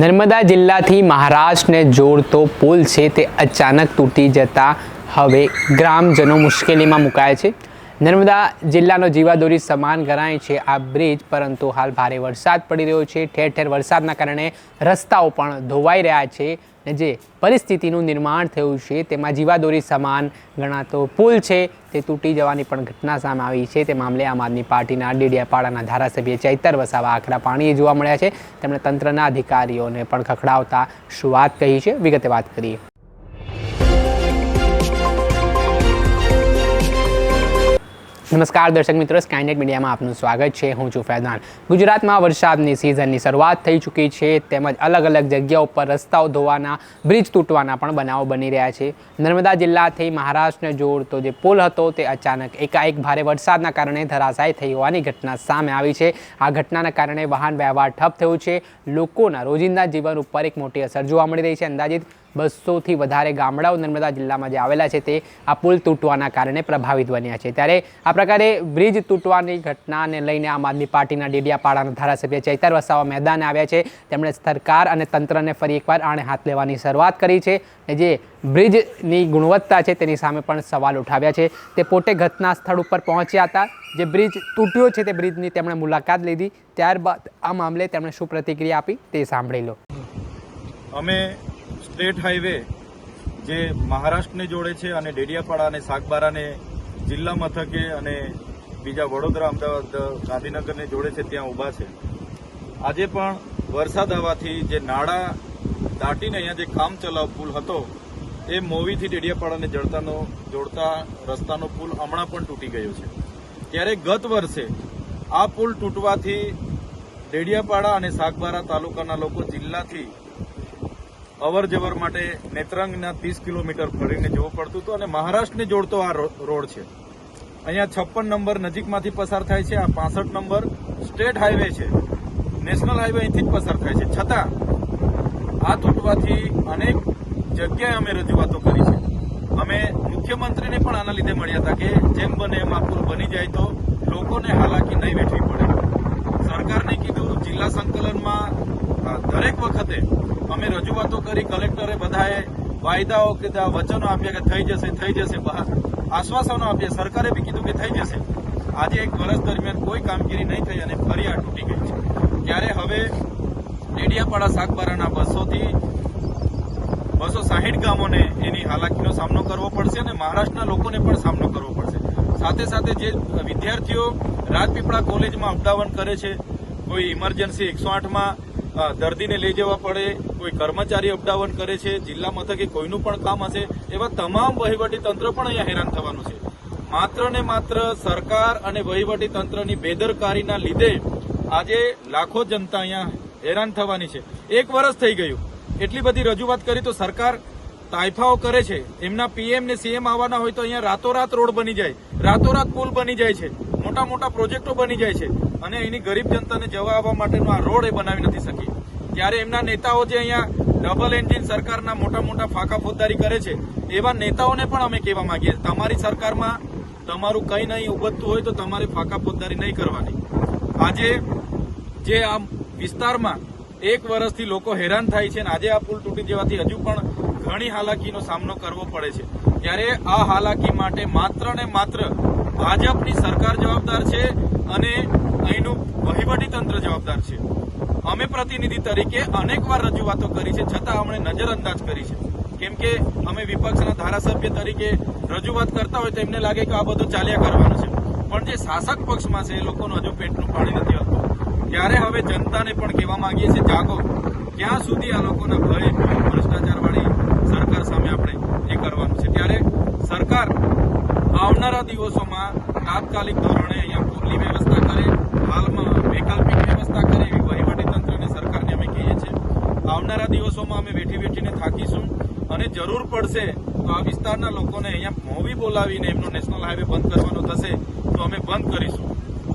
નર્મદા જિલ્લાથી મહારાષ્ટ્રને જોડતો પુલ છે તે અચાનક તૂટી જતા હવે ગ્રામજનો મુશ્કેલીમાં મુકાય છે. નર્મદા જિલ્લાનો જીવાદોરી સમાન ગણાય છે આ બ્રિજ, પરંતુ હાલ ભારે વરસાદ પડી રહ્યો છે. ઠેર ઠેર વરસાદના કારણે રસ્તાઓ પણ ધોવાઈ રહ્યા છે. ને જે પરિસ્થિતિનું નિર્માણ થયું છે, તેમાં જીવાદોરી સમાન ગણાતો પુલ છે, તે તૂટી જવાની પણ ઘટના સામે આવી છે. તે મામલે આમ આદમી પાર્ટીના ડેડિયાપાડાના ધારાસભ્ય ચૈતર વસાવા આખરા પાણીએ જોવા મળ્યા છે. તેમણે તંત્રના અધિકારીઓને પણ ખખડાવતા શું વાત કહી છે? વિગતે વાત કરીએ. નમસ્કાર દર્શક મિત્રો સ્કાયનેટ મીડિયામાં આપનું સ્વાગત છે. હું છું ફૈદાન ગુજરાતમાં વરસાદની સિઝનની શરૂઆત થઈ ચૂકી છે. તેમજ અલગ અલગ જગ્યાઓ પર રસ્તાઓ ધોવાના બ્રિજ તૂટવાના પણ બનાવો બની રહ્યા છે. નર્મદા જિલ્લાથી મહારાષ્ટ્રને જોડતો જે પુલ હતો તે અચાનક એકાએક ભારે વરસાદના કારણે ધરાશાય થઈ હોવાની ઘટના સામે આવી છે. આ ઘટનાના કારણે વાહન વ્યવહાર ઠપ થયો છે. લોકોના રોજિંદા જીવન ઉપર એક મોટી અસર જોવા મળી રહી છે. અંદાજિત બસોથી વધારે ગામડાઓ નર્મદા જિલ્લામાં જે આવેલા છે તે આ પુલ તૂટવાના કારણે પ્રભાવિત બન્યા છે. ત્યારે આ પ્રકારે બ્રિજ તૂટવાની ઘટનાને લઈને આમ આદમી પાર્ટીના ડેડિયાપાડાના ધારાસભ્ય ચૈતર વસાવા મેદાને આવ્યા છે. તેમણે સરકાર અને તંત્રને ફરી એકવાર આણે હાથ લેવાની શરૂઆત કરી છે અને જે બ્રિજની ગુણવત્તા છે તેની સામે પણ સવાલ ઉઠાવ્યા છે. તે પોતે ઘટના સ્થળ ઉપર પહોંચ્યા હતા. જે બ્રિજ તૂટ્યો છે તે બ્રિજની તેમણે મુલાકાત લીધી. ત્યારબાદ આ મામલે તેમણે શું પ્રતિક્રિયા આપી તે સાંભળી લો. અમે સ્ટેટ હાઈવે જે મહારાષ્ટ્રને જોડે છે અને ડેડિયાપાડા અને સાગબારાને જિલ્લા મથકે અને બીજા વડોદરા, અમદાવાદ, ગાંધીનગરને જોડે છે, ત્યાં ઊભા છે. આજે પણ વરસાદ આવવાથી જે નાળા દાટીને અહીંયા જે કામ ચલાવ પુલ હતો, એ મોવીથી ડેડિયાપાડાને જડતાનો, જોડતા રસ્તાનો પુલ હમણાં પણ તૂટી ગયો છે. ત્યારે ગત વર્ષે આ પુલ તૂટવાથી ડેડિયાપાડા અને સાગબારા તાલુકાના લોકો જિલ્લાથી અવર જવર માટે નેત્રંગના ત્રીસ કિલોમીટર ફરીને જવું પડતું હતું અને મહારાષ્ટ્રને જોડતો આ રોડ છે. અહીંયા છપ્પન નંબર નજીકમાંથી પસાર થાય છે, આ પાસઠ નંબર સ્ટેટ હાઈવે છે. નેશનલ હાઈવે અહીંથી જ પસાર થાય છે. છતાં, આ તૂટવાથી અનેક જગ્યાએ અમે રજૂઆતો કરી છે. અમે મુખ્યમંત્રીને પણ આના લીધે મળ્યા હતા કે જેમ બને એમ આ પુલ બની જાય તો લોકોને હાલાકી નહીં વેઠવી પડે. સરકારને કીધું, જિલ્લા સંકલનમાં દરેક વખતે અમે રજૂઆતો કરી કલેક્ટરે બધાએ વાયદાઓ કીધા વચનો આપ્યા કે થઈ જશે થઈ જશે, બહાર આશ્વાસનો આપ્યા. સરકારે બી કીધું કે થઈ જશે. આજે એક વર્ષ દરમિયાન કોઈ કામગીરી નહીં થઈ અને ફરી આ તૂટી ગઈ છે. ત્યારે હવે ડેડિયાપાડા શાકબારાના બસોથી બસો સાહીઠ ગામોને એની હાલાકીનો સામનો કરવો પડશે અને મહારાષ્ટ્રના લોકોને પણ સામનો કરવો પડશે. સાથે સાથે જે વિદ્યાર્થીઓ રાજપીપળા કોલેજમાં અપડાવન કરે છે, કોઈ ઇમરજન્સી એકસો આઠમાં દર્દીને લઈ જવા પડે કોઈ કર્મચારી અપડાવન કરે છે, જિલ્લા મથકે કોઈનું પણ કામ હશે, એવા તમામ વહીવટી તંત્ર પણ અહીંયા હેરાન થવાનું છે. માત્ર ને માત્ર સરકાર અને વહીવટી તંત્રની બેદરકારીના લીધે આજે લાખો જનતા અહીંયા હેરાન થવાની છે. એક વર્ષ થઈ ગયું. એટલી બધી રજૂઆત કરી તો સરકાર તાઇફાઓ કરે છે. એમના પીએમ ને સીએમ આવવાના હોય તો અહીંયા રાતોરાત રોડ બની જાય. રાતોરાત પુલ બની જાય છે. મોટા મોટા પ્રોજેક્ટો બની જાય છે. અને એની ગરીબ જનતાને જવા આવવા માટેનો આ રોડ એ બનાવી નથી શકી. ત્યારે એમના નેતાઓ જે અહીંયા ડબલ એન્જિન સરકારના મોટા મોટા ફાંકા ફોજદારી કરે છે, એવા નેતાઓને પણ અમે કહેવા માંગીએ તમારી સરકારમાં તમારું કંઈ નહીં ઉબતતું હોય તો તમારે ફાંકા ફોજદારી નહીં કરવાની. આજે જે આ વિસ્તારમાં એક વર્ષથી લોકો હેરાન થાય છે અને આજે આ પુલ તૂટી જવાથી હજુ પણ ઘણી હાલાકીનો સામનો કરવો પડે છે. ત્યારે આ હાલાકી માટે માત્ર ને માત્ર ભાજપની સરકાર જવાબદાર છે અને અહીંનું વહીવટી તંત્ર જવાબદાર છે. અમે પ્રતિનિધિ તરીકે અનેકવાર રજૂઆતો કરી છે, છતાં અમને નજરઅંદાજ કરી છે. કેમ કે અમે વિપક્ષના ધારાસભ્ય તરીકે રજૂઆત કરતા હોય તો એમને લાગે કે આ બધું ચાલ્યા કરવાનું છે. પણ જે શાસક પક્ષમાં છે, એ લોકોનું હજુ પેટનું પાણી નથી હલતું. ત્યારે હવે જનતાને પણ કહેવા માંગીએ છીએ, જાગો. ક્યાં સુધી આ લોકોના ભય, ભ્રષ્ટાચારવાળી સરકાર સામે આપણે એ કરવાનું છે? ત્યારે સરકાર આવનારા દિવસોમાં તાત્કાલિક ધોરણે અહીંયા પૂરની વ્યવસ્થા કરે, હાલમાં વૈકલ્પિક વ્યવસ્થા કરે એવી વહીવટી તંત્ર અને સરકારને અમે કહીએ છીએ આવનારા દિવસોમાં અમે વેઠી વેઠીને થાકીશું અને જરૂર પડશે તો આ વિસ્તારના લોકોને અહીંયા મોવી બોલાવીને એમનો નેશનલ હાઈવે બંધ કરવાનો થશે તો અમે બંધ કરીશું.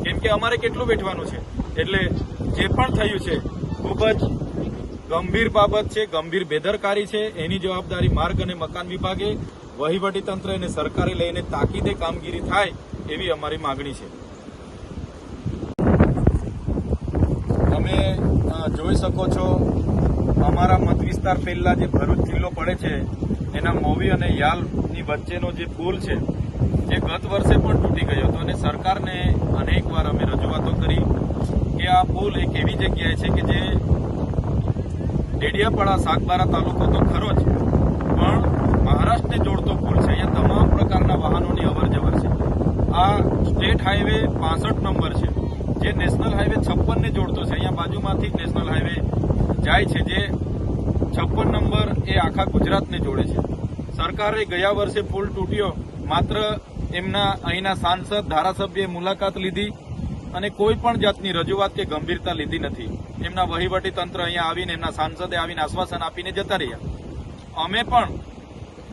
કેમ કે અમારે કેટલું વેઠવાનું છે? એટલે જે પણ થયું છે, ખૂબ જ ગંભીર બાબત છે, ગંભીર બેદરકારી છે. એની જવાબદારી માર્ગ અને મકાન વિભાગે, વહીવટી તંત્ર અને સરકારે લઈને તાકીદે કામગીરી થાય એવી અમારી માગણી છે. જોઈ શકો છો વિસ્તાર પહેલા જે ભરૂચ જિલ્લો પડે છે, એના મોવી અને યાલની વચ્ચેનો જે પુલ છે, જે ગત વર્ષે પણ તૂટી ગયો હતો અને સરકારને અનેકવાર અમે રજૂઆતો કરી કે આ પુલ એક એવી જગ્યાએ છે કે જે ડેડિયાપાડા સાગબારા તાલુકો તો ખરો જ, પણ મહારાષ્ટ્રને જોડતો પુલ છે, અહીંયા તમામ પ્રકારના વાહનોની અવર જવર છે. આ સ્ટેટ હાઈવે પાસઠ નંબર છે, જે નેશનલ હાઈવે છપ્પનને જોડતો છે, અહીંયા બાજુમાંથી નેશનલ હાઈવે જાય છે જે છપ્પન નંબર એ આખા ગુજરાતને જોડે છે. સરકારે ગયા વર્ષે પુલ તૂટ્યો, માત્ર એમના અહીંના સાંસદ, ધારાસભ્યએ મુલાકાત લીધી અને કોઈ પણ જાતની રજૂઆત કે ગંભીરતા લીધી નથી. એમના વહીવટી તંત્ર અહીંયા આવીને, એમના સાંસદે આવીને આશ્વાસન આપીને જતા રહ્યા. અમે પણ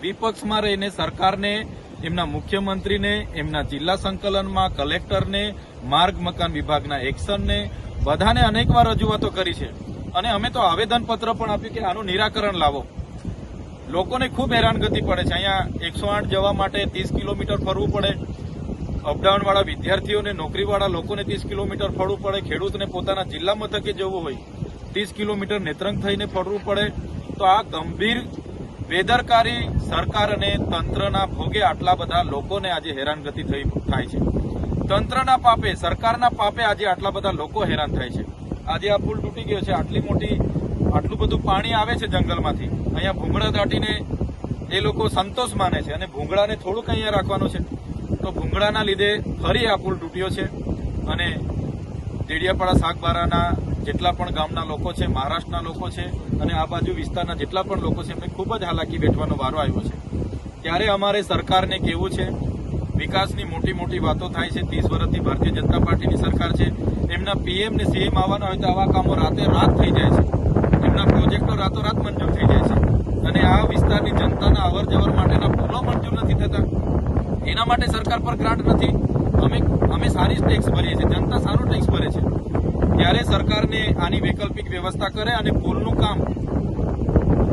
વિપક્ષમાં રહીને, સરકારને, એમના મુખ્યમંત્રીને, એમના જિલ્લા સંકલનમાં, કલેક્ટરને, માર્ગ મકાન વિભાગના એક્શનને બધાને અનેકવાર રજૂઆતો કરી છે. અને અમે તો આવેદનપત્ર પણ આપ્યું કે આનું નિરાકરણ લાવો. લોકોને ખૂબ હેરાનગતિ પડે છે. અહીંયા એકસો આઠ જવા માટે ત્રીસ કિલોમીટર ફરવું પડે. અપડાઉનવાળા વિદ્યાર્થીઓને, નોકરીવાળા લોકોને ત્રીસ કિલોમીટર ફરવું પડે. ખેડૂતને પોતાના જિલ્લા મથકે જવું હોય, ત્રીસ કિલોમીટર નેત્રંગ થઈને ફરવું પડે. તો આ ગંભીર, બેદરકારી સરકાર અને તંત્રના ભોગે આટલા બધા લોકોને આજે હેરાનગતિ થઈ થાય છે. તંત્રના પાપે, સરકારના પાપે આજે આટલા બધા લોકો હેરાન થાય છે. આજે આ પુલ તૂટી ગયો છે. આટલી મોટી, આટલું બધું પાણી આવે છે જંગલમાંથી. અહીંયા ભૂંગળા દાટીને એ લોકો સંતોષ માને છે અને ભૂંગળાને થોડુંક અહીંયા રાખવાનું છે. તો ભૂંગળાના લીધે ફરી આ પુલ તૂટ્યો છે અને દેડિયાપાડા શાકબારાના જેટલા પણ ગામના લોકો છે, મહારાષ્ટ્રના લોકો છે અને આ બાજુ વિસ્તારના જેટલા પણ લોકો છે, એમને ખૂબ જ હાલાકી વેઠવાનો વારો આવ્યો છે. ત્યારે અમારે સરકારને કહેવું છે વિકાસની મોટી મોટી વાતો થાય છે. ત્રીસ વર્ષથી ભારતીય જનતા પાર્ટીની સરકાર છે. એમના પીએમ ને સીએમ આવવાના હોય તો આવા કામો રાતે રાત થઈ જાય છે. એમના પ્રોજેક્ટો રાતોરાત મંજૂર થઈ જાય છે. અને આ વિસ્તારની જનતાના અવર જવર માટેના પુલો મંજૂર નથી થતા. એના માટે સરકાર પર ગ્રાન્ટ નથી. અમે અમે સારી ટેક્સ ભરીએ છીએ. જનતા સારો ટેક્સ ભરે છે. ત્યારે સરકારને આની વૈકલ્પિક વ્યવસ્થા કરે અને પુલનું કામ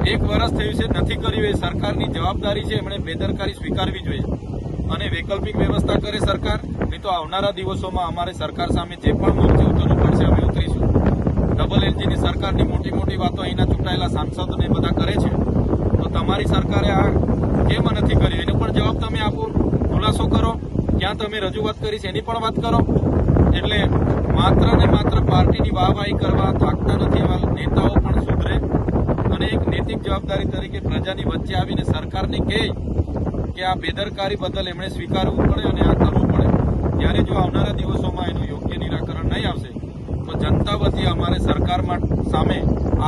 એક વર્ષ થયું છે, નથી કર્યું. એ સરકારની જવાબદારી છે. એમણે બેદરકારી સ્વીકારવી જોઈએ. અને વૈકલ્પિક વ્યવસ્થા કરે સરકાર, નહીં તો આવનારા દિવસોમાં અમારે સરકાર સામે જે પણ મોરચે ઉતરવું પડશે અમે ઉતરીશું. ડબલ એલજીની સરકારની મોટી મોટી વાતો અહીંના ચૂંટાયેલા સાંસદોને બધા કરે છે. તો તમારી સરકારે આ કેમ નથી કર્યું? એનો પણ જવાબ તમે આપો. ખુલાસો કરો. ક્યાં તમે રજૂઆત કરી છે એની પણ વાત કરો. એટલે માત્ર ને માત્ર પાર્ટીની વાહવાહી કરવા થાકતા નથી એવા નેતાઓ પણ સુધરે. અને એક નૈતિક જવાબદારી તરીકે પ્રજાની વચ્ચે આવીને સરકારને કહે કે આ બેદરકારી બદલ એમણે સ્વીકારવું પડે અને આ કરવું પડે. ત્યારે જો આવનારા દિવસોમાં એનું યોગ્ય નિરાકરણ નહીં આવશે, તો જનતા વતી અમારે સરકારમાં સામે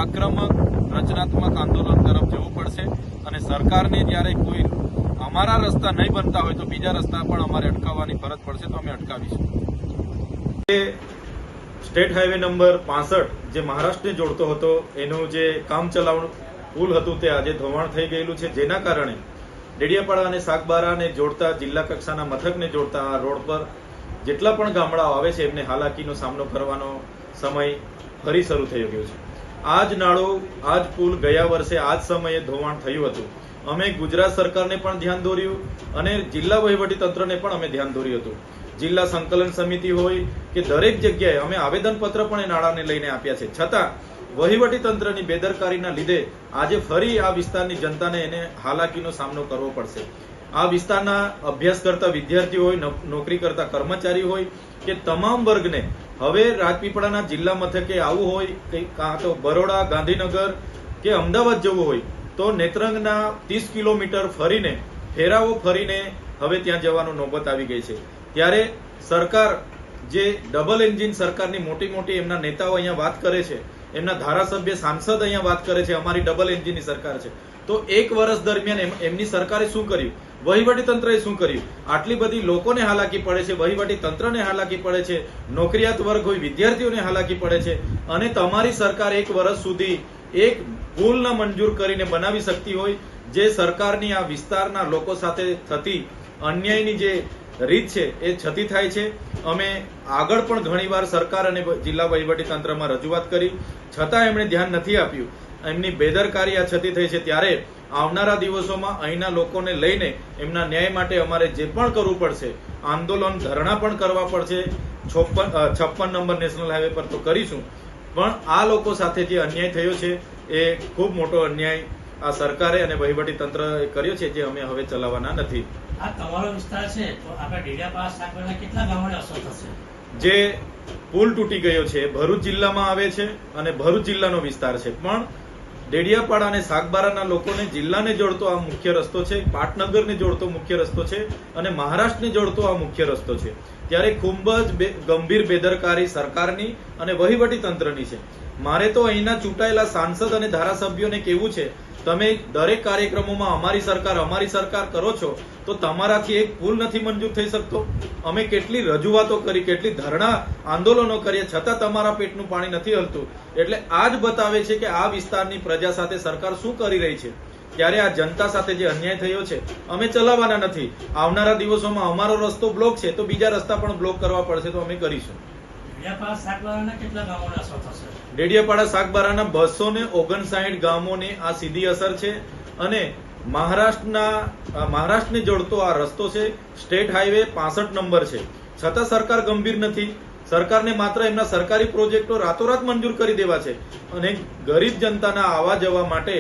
આક્રમક, રચનાત્મક આંદોલન તરફ જવું પડશે અને સરકારને જ્યારે કોઈ અમારા રસ્તા નહીં બનતા હોય તો બીજા રસ્તા પણ અમારે અટકાવવાની ફરજ પડશે તો અમે અટકાવીશું. સ્ટેટ હાઈવે નંબર પાસઠ જે મહારાષ્ટ્રને જોડતો હતો, એનું જે કામ ચલાવણ પુલ હતું તે આજે ધોવાણ થઈ ગયેલું છે. જેના કારણે ડેડિયાપાડા અને સાગબારાને જોડતા જિલ્લા કક્ષાના મથકને જોડતા આ રોડ પર જેટલા પણ ગામડાઓ આવે છે, એમને હાલાકીનો સામનો કરવાનો સમય ફરી શરૂ થઈ ગયો છે. આ જ નાળો આ જ પુલ ગયા વર્ષે આ જ સમયે ધોવાણ થયું હતું. અમે ગુજરાત સરકારને પણ ધ્યાન દોર્યું અને જિલ્લા તંત્રને પણ અમે ધ્યાન દોર્યું હતું. જિલ્લા સંકલન સમિતિ હોય કે દરેક જગ્યાએ અમે આવેદનપત્ર પણ એ નાળાને લઈને આપ્યા છે. છતાં વહીવટી તંત્રની બેદરકારીના લીધે આજે ફરી આ વિસ્તારની જનતાને એને હાલાકીનો સામનો કરવો પડશે. આ વિસ્તારના અભ્યાસ કરતા વિદ્યાર્થીઓ હોય નોકરી કરતા કર્મચારી હોય કે તમામ વર્ગને, હવે રાજપીપળાના જિલ્લા મથકે આવવું હોય કે કાં તો બરોડા, ગાંધીનગર કે અમદાવાદ જવું હોય, તો નેત્રંગના ત્રીસ કિલોમીટર ફરીને ફેરાવો ફરીને હવે ત્યાં જવાનો નોબત આવી ગઈ છે. ત્યારે સરકાર જે ડબલ એન્જિન સરકારની મોટી મોટી એમના નેતાઓ અહીંયા વાત કરે છે, એમના ધારાસભ્ય સાંસદ અહીંયા વાત કરે છે, અમારી ડબલ એન્જિનની સરકાર છે. તો એક વર્ષ દરમિયાન એમ- એમની સરકારે શું કર્યું? વહીવટી તંત્રએ શું કર્યું? આટલી બધી લોકોને હાલાકી પડે છે વહીવટી તંત્રને હાલાકી પડે છે, નોકરિયાત વર્ગ હોય, વિદ્યાર્થીઓને હાલાકી પડે છે, અને તમારી સરકાર એક વર્ષ સુધી એક ભૂલ ન મંજૂર કરીને બનાવી શકતી હોય, જે સરકારની આ વિસ્તારના લોકો સાથે થતી અન્યાયની જે રીત છે એ છતી થાય છે. અમે આગળ પણ ઘણીવાર સરકાર અને જિલ્લા તંત્રમાં રજૂઆત કરી. છતાં એમણે ધ્યાન નથી આપ્યું. એમની બેદરકારી આ છતી થઈ છે. ત્યારે આવનારા દિવસોમાં અહીંના લોકોને લઈને એમના ન્યાય માટે અમારે જે પણ કરવું પડશે, આંદોલન ધરણા પણ કરવા પડશે. છપ્પન છપ્પન નંબર નેશનલ હાઈવે પર તો કરીશું. પણ આ લોકો સાથે જે અન્યાય થયો છે, એ ખૂબ મોટો અન્યાય આ સરકારે અને વહીવટી તંત્ર કર્યો છે જે અમે હવે ચલાવવાના નથી. આ તમારો વિસ્તાર છે તો આપણે કેટલા ગામોને અસર થશે? જે પુલ તૂટી ગયો છે ભરૂચ જિલ્લામાં આવે છે અને ભરૂચ જિલ્લાનો વિસ્તાર છે. પણ ડેડિયાપાડા અને સાગબારાના લોકોને જિલ્લાને જોડતો આ મુખ્ય રસ્તો છે પાટનગરને જોડતો મુખ્ય રસ્તો છે અને મહારાષ્ટ્રને જોડતો આ મુખ્ય રસ્તો છે. ત્યારે ખૂબ જ ગંભીર બેદરકારી સરકારની અને વહીવટી તંત્રની છે. મારે તો અહીંના ચૂંટાયેલા સાંસદ અને ધારાસભ્યોને કહેવું છે તમે દરેક કાર્યક્રમોમાં અમારી સરકાર અમારી સરકાર કરો છો, તો તમારાથી એક ભૂલ નથી મંજૂર થઈ શકતો. અમે કેટલી રજૂઆતો કરી, કેટલી ધરણા આંદોલનો કરીએ, છતાં તમારા પેટનું પાણી નથી હલતું. એટલે આ જ બતાવે છે કે આ વિસ્તારની પ્રજા સાથે સરકાર શું કરી રહી છે. ત્યારે આ જનતા સાથે જે અન્યાય થયો છે, અમે ચલાવવાના નથી. આવનારા દિવસોમાં અમારો રસ્તો બ્લોક છે, તો બીજા રસ્તા પણ બ્લોક કરવા પડશે તો અમે કરીશું. કેટલા ગામોને ડેડિયાપાડા સાગબારાના બસો ને ઓગણસાઠ ગામોને આ સીધી અસર છે અને મહારાષ્ટ્રના મહારાષ્ટ્રને જોડતો આ રસ્તો છે, સ્ટેટ હાઈવે પાસઠ નંબર છે. છતાં સરકાર ગંભીર નથી. સરકારને માત્ર એમના સરકારી પ્રોજેક્ટો રાતોરાત મંજૂર કરી દેવા છે અને ગરીબ જનતાના આવવા જવા માટે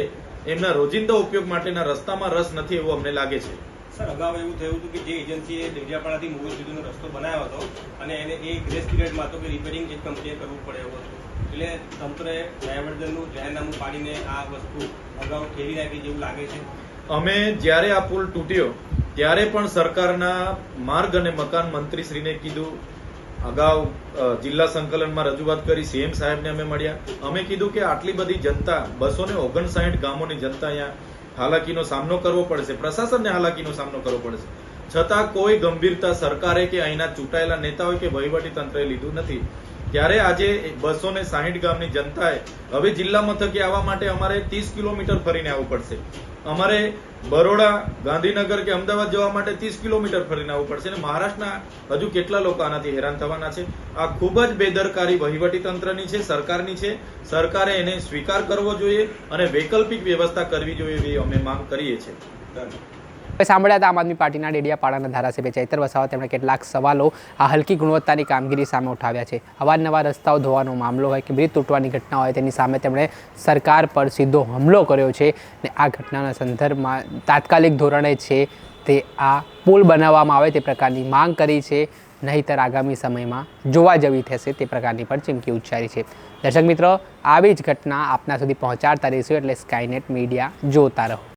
એમના રોજિંદા ઉપયોગ માટેના રસ્તામાં રસ નથી એવું અમને લાગે છે. સર, અગાઉ એવું થયું હતું કે જે એજન્સીએ દેડિયાપાડાથી મુગલ સુધીનો રસ્તો બનાવ્યો હતો અને એને એ ગ્રેસ પીરિયડમાં હતો કે રિપેરિંગ જે કંપનીએ કરવું પડે એવું હતું. એટલે તંત્રએ ડાયવર્ઝનનું જાહેરનામું પાડીને આ વસ્તુ અગાઉ ઠેરી રાખી જેવું લાગે છે. અમે જ્યારે આ પુલ તૂટ્યો, ત્યારે પણ સરકારના માર્ગ અને મકાન મંત્રીશ્રીને કીધું, અગાઉ જિલ્લા સંકલનમાં રજૂઆત કરી, સીએમ સાહેબને અમે મળ્યા. અમે કીધું કે આટલી બધી જનતા બસો ને ઓગણસાઠ ગામોની જનતા અહીંયા હાલાકીનો સામનો કરવો પડશે, પ્રશાસનને હાલાકીનો સામનો કરવો પડશે. છતાં કોઈ ગંભીરતા સરકારે કે અહીંના ચૂંટાયેલા નેતાઓએ કે વહીવટી તંત્રએ લીધું નથી. ત્યારે આજે બસો ને સાહીઠ ગામની જનતાએ હવે જિલ્લા મથકે આવવા માટે અમારે ત્રીસ કિલોમીટર ફરીને આવવું પડશે. અમારે બરોડા, ગાંધીનગર કે અમદાવાદ જવા માટે ત્રીસ કિલોમીટર ફરીને આવવું પડશે અને મહારાષ્ટ્રના હજુ કેટલા લોકો આનાથી હેરાન થવાના છે? આ ખૂબ જ બેદરકારી વહીવટી તંત્રની છે, સરકારની છે. સરકારે એને સ્વીકાર કરવો જોઈએ અને વૈકલ્પિક વ્યવસ્થા કરવી જોઈએ એવી અમે માંગ કરીએ છીએ. સાંભળ્યા હતા આમ આદમી પાર્ટીના ડેડિયાપાડાના ધારાસભ્ય ચૈતર વસાવા. તેમણે કેટલાક સવાલો આ હલકી ગુણવત્તાની કામગીરી સામે ઉઠાવ્યા છે. અવારનવાર રસ્તાઓ ધોવાનો મામલો હોય કે બ્રિજ તૂટવાની ઘટના હોય, તેની સામે તેમણે સરકાર પર સીધો હુમલો કર્યો છે ને આ ઘટનાના સંદર્ભમાં તાત્કાલિક ધોરણે છે તે આ પુલ બનાવવામાં આવે તે પ્રકારની માંગ કરી છે. નહીંતર આગામી સમયમાં જોવા જેવી થશે તે પ્રકારની પણ ચીમકી ઉચ્ચારી છે. દર્શક મિત્રો, આવી જ ઘટના આપના સુધી પહોંચાડતા રહીશું એટલે સ્કાયનેટ મીડિયા જોતા રહો.